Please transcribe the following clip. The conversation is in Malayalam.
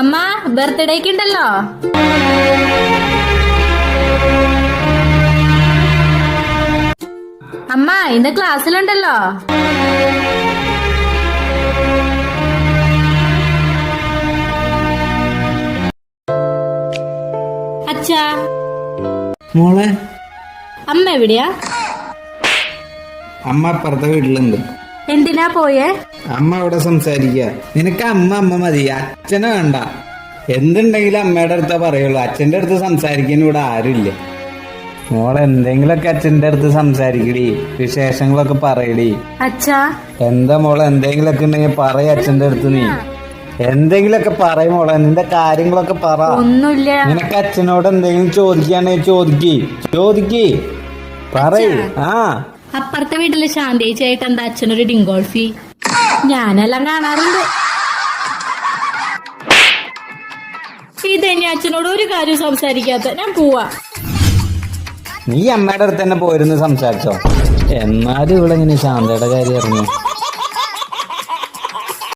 അമ്മ ബർത്ത്ഡേക്ക് ഉണ്ടല്ലോ. അമ്മ ഇന്ന് ക്ലാസ്സിലുണ്ടല്ലോ. അച്ഛാ. മോളെ. അമ്മ എവിടെയാ? അമ്മ അപ്പുറത്തെ വീട്ടിലുണ്ട്. എന്തിനാ പോയേ? അമ്മ അവിടെ സംസാരിക്കുക. നിനക്ക് അമ്മ അമ്മ മതി. അച്ഛനെ വേണ്ട. എന്തുണ്ടെങ്കിലും അമ്മയുടെ അടുത്താ പറയുള്ളൂ. അച്ഛന്റെ അടുത്ത് സംസാരിക്കാൻ ഇവിടെ ആരുമില്ല. മോളെ എന്തെങ്കിലുമൊക്കെ അച്ഛന്റെ അടുത്ത് സംസാരിക്കടി. വിശേഷങ്ങളൊക്കെ പറയടി. അച്ഛാ. എന്താ മോളെ എന്തെങ്കിലുമൊക്കെ ഉണ്ടെങ്കിൽ പറയ അച്ഛന്റെ അടുത്ത് നീ. എന്തെങ്കിലുമൊക്കെ പറയും മോളെ നിന്റെ കാര്യങ്ങളൊക്കെ പറ. ഒന്നുമില്ല. നിനക്ക് അച്ഛനോട് എന്തെങ്കിലും ചോദിക്കാണെ ചോദിക്ക്. ചോദിക്ക്. പറയൂ. ആ. അപ്പുറത്തെ വീട്ടിലെ ശാന്തി ചേട്ടൻ എന്താ അച്ഛനൊരു ഡിങ്കോൾഫി ഞാനെല്ലാം കാണാറുണ്ട്. ഇതെന്നെ അച്ഛനോട് ഒരു കാര്യം സംസാരിക്കാത്ത. ഞാൻ പോവാ. നീ അമ്മയുടെ അടുത്ത് തന്നെ പോയിരുന്നു സംസാരിച്ചോ? എന്നാലും ഇവിടെ ഇങ്ങനെ ശാന്തയുടെ കാര്യം അറിഞ്ഞു?